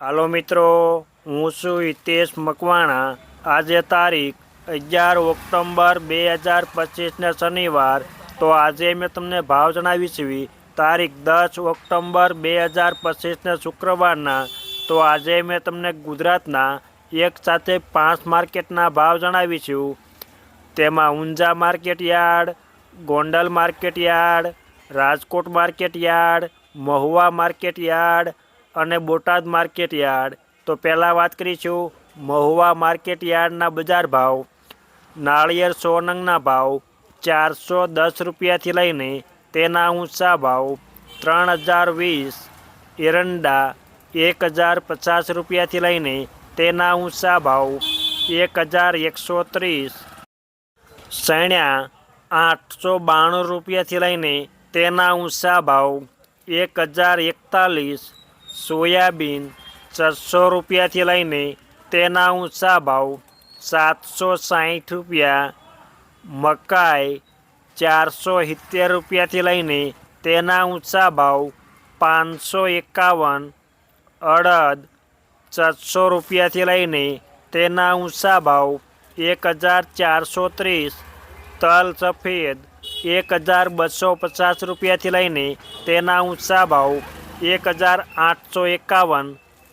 હાલો મિત્રો, હું છું હિતેશ મકવાણા. આજે તારીખ અગિયાર ઓક્ટોબર બે હજાર પચીસને શનિવાર. તો આજે મેં તમને ભાવ જણાવી છે તારીખ દસ ઓક્ટોબર બે હજાર પચીસને શુક્રવારના. તો આજે મેં તમને ગુજરાતના એક સાથે પાંચ માર્કેટના ભાવ જણાવી છું તેમાં Unjha market yard, Gondal market yard, Rajkot market yard, Mahuva market yard અને બોટાદ માર્કેટ યાર્ડ. તો પહેલાં વાત કરીશું મહુવા માર્કેટ યાર્ડના બજાર ભાવ. નાળિયેર સો નંગના ભાવ ચારસો દસ રૂપિયાથી લઈને તેના ઊંચા ભાવ ત્રણ હજાર વીસ. એરંડા એક હજાર પચાસ રૂપિયાથી લઈને તેના ઊંચા ભાવ એક હજાર એકસો ત્રીસ. સૈણ્યા આઠસો બાણું રૂપિયાથી લઈને તેના ઊંચા ભાવ એક હજાર એકતાલીસ. સોયાબીન છસો રૂપિયાથી લઈને તેના ઊંચા ભાવ સાતસો સાઠ રૂપિયા મકાઈ ચારસો સિત્તેર રૂપિયાથી લઈને તેના ઊંચા ભાવ પાંચસો એકાવન અડદ છસો રૂપિયાથી લઈને તેના ઊંચા ભાવ એક હજાર ચારસો ત્રીસ તલ સફેદ એક હજાર બસો પચાસ રૂપિયાથી લઈને તેના ઊંચા ભાવ એક હજાર આઠસો એકાવન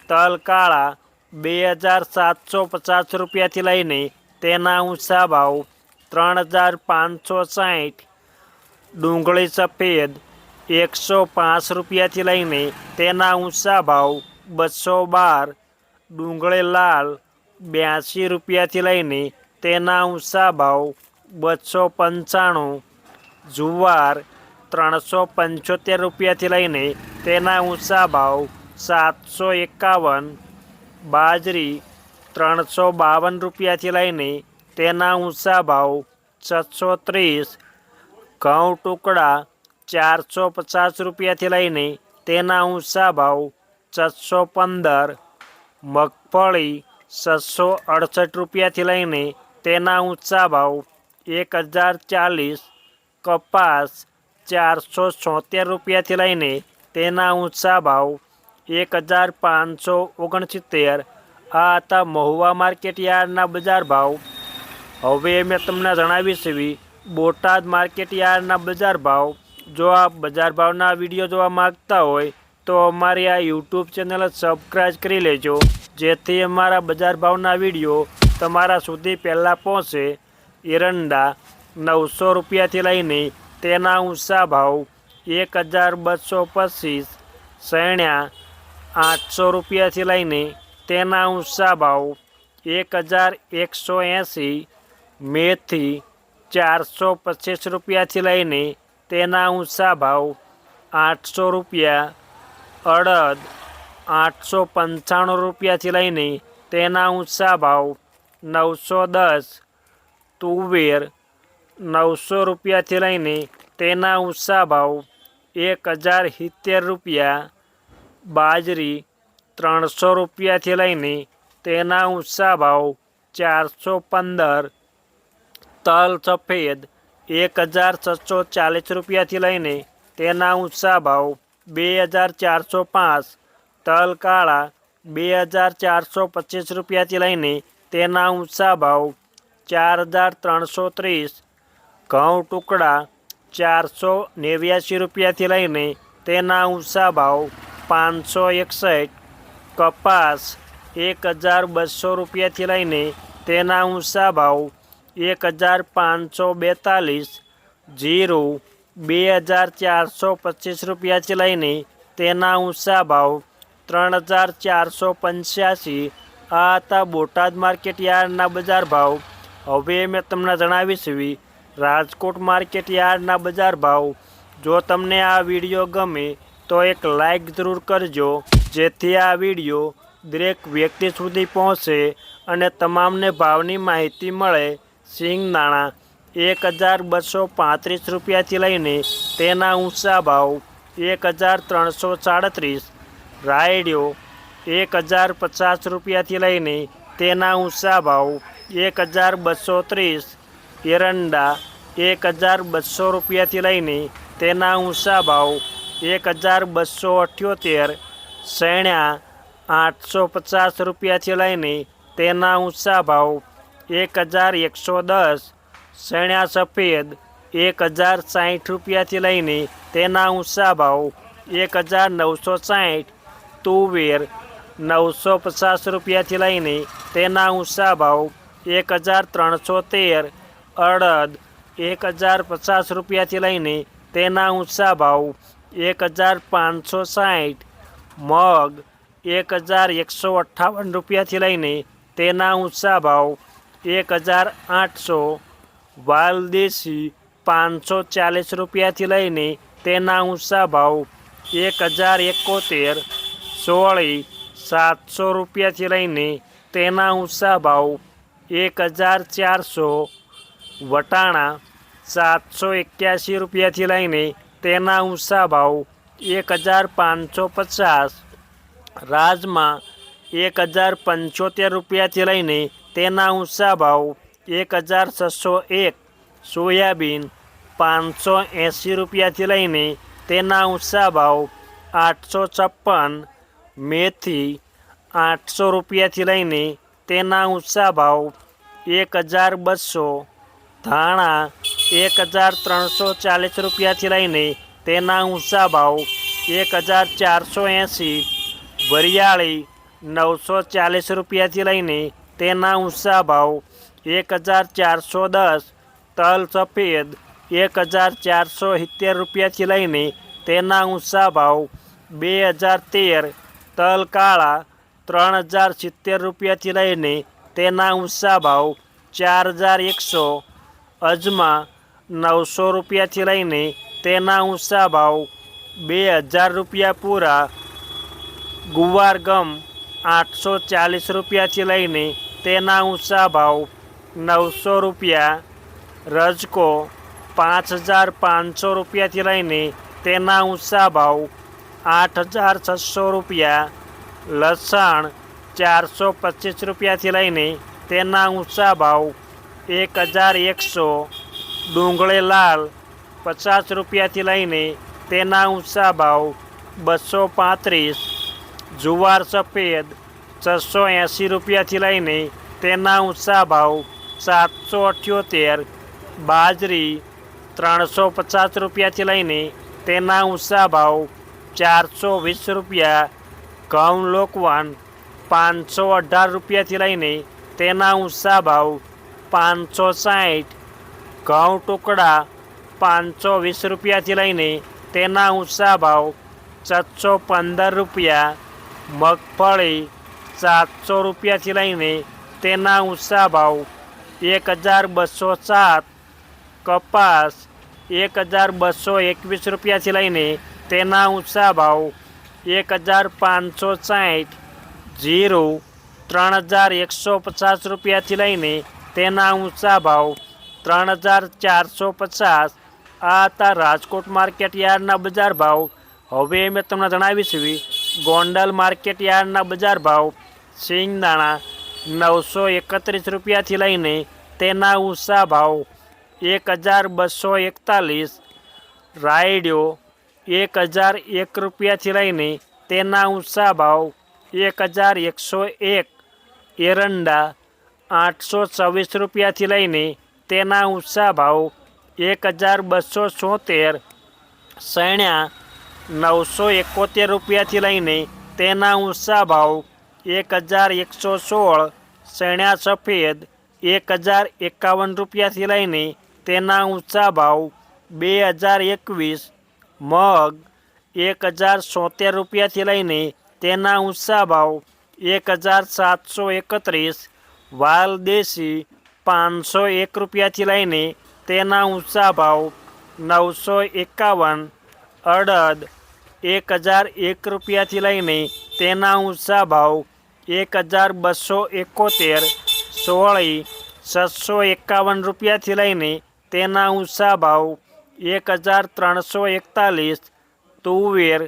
તલ કાળા બે હજાર સાતસો પચાસ રૂપિયાથી લઈને તેના ઊંચા ભાવ ત્રણ હજાર પાંચસો સાઠ ડુંગળી સફેદ એકસો પાંચ રૂપિયાથી લઈને તેના ઊંચા ભાવ બસો બાર, ડુંગળી લાલ બ્યાસી રૂપિયાથી લઈને તેના ઊંચા ભાવ બસો પંચાણું, જુવાર ત્રણસો પંચોતેર રૂપિયાથી લઈને તેના ઊંચા ભાવ સાતસો એકાવન, બાજરી ત્રણસો બાવન રૂપિયાથી લઈને તેના ઊંચા ભાવ છસો ત્રીસ, ઘઉં ટુકડા ચારસો પચાસ રૂપિયાથી લઈને તેના ઊંચા ભાવ છસો પંદર, મગફળી છસો અડસઠ રૂપિયાથી લઈને તેના ઊંચા ભાવ એક હજાર ચાલીસ, કપાસ ચારસો છોતેર રૂપિયાથી લઈને તેના ઊંચા ભાવ એક હજાર પાંચસો ઓગણસિત્તેર. આ હતા મહુવા માર્કેટ યાર્ડના બજાર ભાવ. હવે મેં તમને જણાવી એવી બોટાદ માર્કેટ યાર્ડના બજાર ભાવ. જો આપ બજાર ભાવના વીડિયો જોવા માગતા હોય તો અમારી આ યુટ્યુબ ચેનલ સબસ્ક્રાઈબ કરી લેજો, જેથી અમારા બજાર ભાવના વીડિયો તમારા સુધી પહેલાં પહોંચે. એરંડા નવસો રૂપિયાથી લઈને તેના ઊંચા ભાવ એક હજાર બસો પચીસ, સૈણ્યા આઠસો રૂપિયાથી લઈને તેના ઊંચા ભાવ એક હજાર એકસો એંસી, મેથી ચારસો પચીસ રૂપિયાથી લઈને તેના ઊંચા ભાવ આઠસો રૂપિયા, અડદ આઠસો પંચાણું રૂપિયાથી લઈને તેના ઊંચા ભાવ નવસો દસ, તુવેર નવસો રૂપિયાથી લઈને તેના ઊંચા ભાવ એક હજાર સિત્તેર રૂપિયા, બાજરી ત્રણસો રૂપિયાથી લઈને તેના ઊંચા ભાવ ચારસો પંદર, તલ સફેદ એક હજાર છસો ચાલીસ રૂપિયાથી લઈને તેના ઊંચા ભાવ બે હજાર ચારસો પાંચ, તલ કાળા બે હજાર ચારસો પચીસ રૂપિયાથી લઈને તેના ઊંચા ભાવ ચાર હજાર ત્રણસો ત્રીસ ઘઉં ટુકડા ચારસો નેવ્યાસી રૂપિયાથી લઈને તેના ઊંચા ભાવ પાંચસો એકસઠ, કપાસ એક હજાર બસો રૂપિયાથી લઈને તેના ઊંચા ભાવ એક હજાર પાંચસો બેતાલીસ, જીરું બે હજાર ચારસો પચીસ રૂપિયાથી લઈને તેના ઊંચા ભાવ ત્રણ હજાર ચારસો પંચ્યાસી. આ હતા બોટાદ માર્કેટ યાર્ડના બજાર ભાવ. હવે મેં તમને જણાવીશ રાજકોટ માર્કેટ યાર્ડના બજાર ભાવ. જો તમને આ વીડિયો ગમે, તો એક લાઈક જરૂર કરજો, જેથી આ વીડિયો દરેક વ્યક્તિ સુધી પહોંચે અને તમામને ભાવની માહિતી મળે. સિંગ નાણાં, એક હજાર બસો પાંત્રીસ રૂપિયાથી લઈને તેના ઊંચા ભાવ, એક હજાર ત્રણસો સાડત્રીસ. રાયડિયો એક હજાર પચાસ રૂપિયાથી લઈને તેના ઊંચા ભાવ, એક હજાર બસો ત્રીસ. એરંડા એક હજાર બસો રૂપિયાથી લઈને તેના ઊંચા ભાવ એક હજાર બસો અઠ્યોતેર, સૈણ્યા આઠસો પચાસ રૂપિયાથી લઈને તેના ઊંચા ભાવ એક હજાર એકસો દસ શેણ્યા સફેદ એક હજાર સાઠ રૂપિયાથી લઈને તેના ઊંચા ભાવ એક હજાર નવસો સાઠ તુવેર નવસો પચાસ રૂપિયાથી લઈને તેના ઊંચા ભાવ એક હજાર ત્રણસો તેર અડદ એક હજાર પચાસ રૂપિયાથી લઈને તેના ઊંચા ભાવ એક હજાર પાંચસો સાઠ મગ એક હજાર એકસો અઠ્ઠાવન રૂપિયાથી લઈને તેના ઊંચા ભાવ એક હજાર આઠસો, વાલદેશી પાંચસો ચાલીસ રૂપિયાથી લઈને તેના ઊંચા ભાવ એક હજાર એકોતેર, સોળી સાતસો રૂપિયાથી લઈને તેના ઊંચા ભાવ એક હજાર ચારસો, વટાણા સાતસો એક્યાસી રૂપિયાથી લઈને તેના ઊંચા ભાવ એક હજાર પાંચસો પચાસ, રાજમાં એક હજાર પંચોતેર રૂપિયાથી લઈને તેના ઊંચા ભાવ એક હજાર છસો એક, સોયાબીન પાંચસો એંસી રૂપિયાથી લઈને તેના ઊંચા ભાવ આઠસો છપ્પન, મેથી આઠસો રૂપિયાથી લઈને તેના ઊંચા ભાવ એક હજાર બસો ધાણા એક હજાર ત્રણસો ચાલીસ રૂપિયાથી લઈને તેના ઊંચા ભાવ એક હજાર ચારસો એંસી વરિયાળી નવસો ચાલીસ રૂપિયાથી લઈને તેના ઊંચા ભાવ એક હજાર ચારસો દસ તલ સફેદ એક હજાર ચારસો સિત્તેર રૂપિયાથી લઈને તેના ઊંચા ભાવ બે હજાર તેર તલ કાળા ત્રણ હજાર સિત્તેર રૂપિયાથી લઈને તેના ઊંચા ભાવ ચાર હજાર એકસો અજમા નવસો રૂપિયાથી લઈને તેના ઊંચા ભાવ બે હજાર રૂપિયા પૂરા. ગુવાર ગમ આઠસો ચાલીસ રૂપિયાથી લઈને તેના ઊંચા ભાવ નવસો રૂપિયા. રજકો પાંચ હજાર પાંચસો રૂપિયાથી લઈને તેના ઊંચા ભાવ આઠ હજાર છસો રૂપિયા. લસણ ચારસો પચીસ રૂપિયાથી લઈને તેના ઊંચા ભાવ એક હજાર એકસો. ડુંગળી લાલ, પચાસ રૂપિયાથી લઈને તેના ઊંચા ભાવ બસો પાંત્રીસ. જુવાર સફેદ, છસો એંસી રૂપિયાથી લઈને તેના ઊંચા ભાવ સાતસો અઠ્યોતેર. બાજરી, ત્રણસો પચાસ રૂપિયાથી લઈને તેના ઊંચા ભાવ ચારસો વીસ રૂપિયા. ઘઉં લોકવાન, પાંચસો અઢાર રૂપિયાથી લઈને તેના ઊંચા ભાવ પાંચસો સાઠ ઘઉં ટુકડા પાંચસો વીસ રૂપિયાથી લઈને તેના ઊંચા ભાવ છસો પંદર રૂપિયા મગફળી સાતસો રૂપિયાથી લઈને તેના ઊંચા ભાવ એક હજાર બસો સાત કપાસ એક હજાર બસો એકવીસ રૂપિયાથી લઈને તેના ઊંચા ભાવ એક હજાર પાંચસો સાઠ જીરું ત્રણ હજાર એકસો પચાસ રૂપિયાથી લઈને તેના ઊંચા ભાવ ત્રણ હજાર ચારસો પચાસ. આ હતા રાજકોટ માર્કેટ યાર્ડના બજાર ભાવ. હવે મેં તમને જણાવીશ ગોંડલ માર્કેટ યાર્ડના બજાર ભાવ સિંગદાણા નવસો એકત્રીસ રૂપિયાથી લઈને તેના ઊંચા ભાવ એક હજાર બસો એકતાલીસ. રાયડ્યો એક હજાર એક રૂપિયાથી લઈને તેના ઊંચા ભાવ એક હજાર એકસો એક. એરંડા આઠસો છવ્વીસ રૂપિયાથી લઈને તેના ઊંચા ભાવ એક હજાર બસો છોતેર, સૈણ્યા નવસો એકોતેર રૂપિયાથી લઈને તેના ઊંચા ભાવ એક હજાર એકસો સોળ, સૈણ્યા સફેદ એક હજાર એકાવન રૂપિયાથી લઈને તેના ઊંચા ભાવ બે હજાર એકવીસ, મગ એક હજાર સોતેર રૂપિયાથી લઈને તેના ઊંચા ભાવ એક હજાર સાતસો એકત્રીસ વાલ દેશી પાંચસો એક રૂપિયાથી લઈને તેના ઊંચા ભાવ નવસો એકાવન, અડદ એક હજાર એક રૂપિયાથી લઈને તેના ઊંચા ભાવ એક હજાર બસો એકોતેર, સોળી છસો એકાવન રૂપિયાથી લઈને તેના ઊંચા ભાવ એક હજાર ત્રણસો એકતાલીસ, તુવેર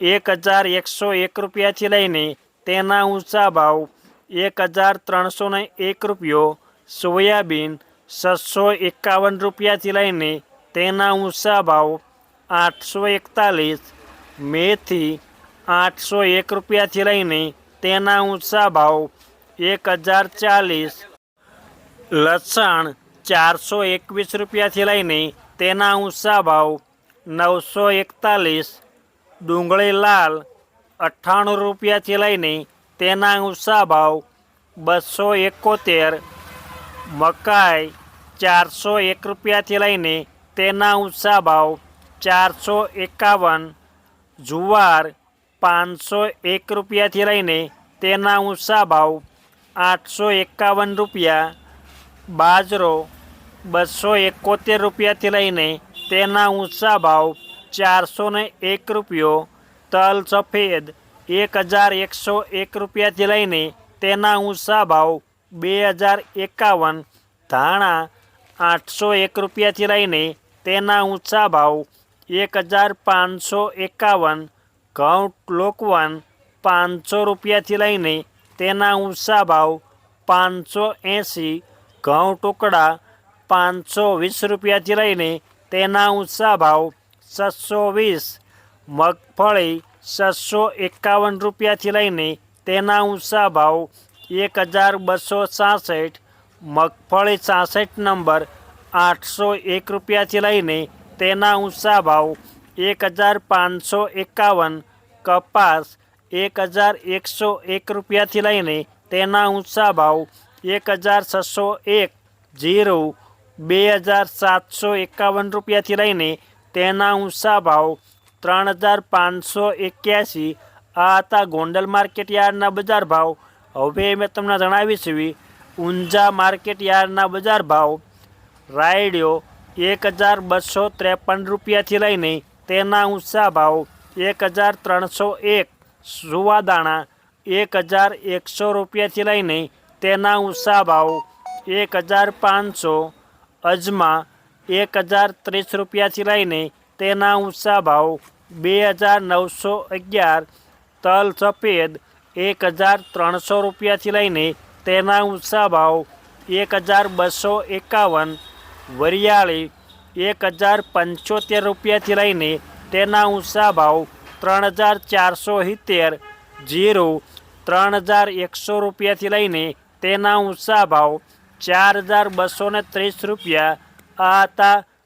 એક હજાર એકસો એક રૂપિયાથી લઈને તેના ઊંચા ભાવ એક હજાર ત્રણસો ને એક રૂપિયો સોયાબીન છસો એકાવન રૂપિયાથી લઈને તેના ઊંચા ભાવ આઠસો એકતાલીસ મેથી આઠસો એક રૂપિયાથી લઈને તેના ઊંચા ભાવ એક હજાર ચાલીસ લસણ ચારસો એકવીસ રૂપિયાથી લઈને તેના ઊંચા ભાવ નવસો એકતાલીસ ડુંગળી લાલ અઠ્ઠાણું રૂપિયાથી લઈને તેના ઊંચા ભાવ બસો એકોતેર, મકાઈ ચારસો એક રૂપિયાથી લઈને તેના ઊંચા ભાવ ચારસો એકાવન, જુવાર પાંચસો એક રૂપિયાથી લઈને તેના ઊંચા ભાવ આઠસો એકાવન રૂપિયા, બાજરો બસો એકોતેર રૂપિયાથી લઈને તેના ઊંચા ભાવ ચારસો એક રૂપિયો, તલ સફેદ એક હજાર એકસો એક રૂપિયાથી લઈને તેના ઊંચા ભાવ બે હજાર એકાવન ધાણા આઠસો એક રૂપિયાથી લઈને તેના ઊંચા ભાવ એક હજાર પાંચસો એકાવન, ઘઉં લોકવન પાંચસો રૂપિયાથી લઈને તેના ઊંચા ભાવ પાંચસો એંસી ઘઉં ટુકડા પાંચસો વીસ રૂપિયાથી લઈને તેના ઊંચા ભાવ છસો વીસ, મગફળી છસો એકાવન રૂપિયાથી લઈને તેના ઊંચા ભાવ એક હજાર બસો છાસઠ મગફળી છાસઠ નંબર આઠસો એક રૂપિયાથી લઈને તેના ઊંચા ભાવ એક હજાર પાંચસો એકાવન, કપાસ એક હજાર એકસો એક રૂપિયાથી લઈને તેના ઊંચા ભાવ એક હજાર છસો એક, જીરું બે હજાર સાતસો એકાવન રૂપિયાથી લઈને તેના ઊંચા ભાવ ત્રણ હજાર પાંચસો એક્યાસી. આ હતા ગોંડલ માર્કેટ યાર્ડના બજાર ભાવ. હવે મેં તમને જણાવી એવી ઊંઝા માર્કેટ યાર્ડના બજાર ભાવ. રાયડિયો એક હજાર બસો ત્રેપન રૂપિયાથી લઈને તેના ઊંચા ભાવ એક હજાર ત્રણસો એક. સુવાદાણા એક હજાર એકસો રૂપિયાથી લઈને તેના ઊંચા ભાવ એક હજાર પાંચસો. અજમા એક હજાર ત્રીસ રૂપિયાથી લઈને તેના ઊંચા ભાવ બે હજાર નવસો અગિયાર, તલ સફેદ એક હજાર ત્રણસો રૂપિયાથી લઈને તેના ઊંચા ભાવ એક હજાર બસો એકાવન, વરિયાળી એક હજાર પંચોતેર રૂપિયાથી લઈને તેના ઊંચા ભાવ ત્રણ હજાર ચારસો સિત્તેર, જીરું ત્રણ હજાર એકસો રૂપિયાથી લઈને તેના ઊંચા ભાવ ચાર હજાર બસો ને ત્રીસ રૂપિયા, આ હતા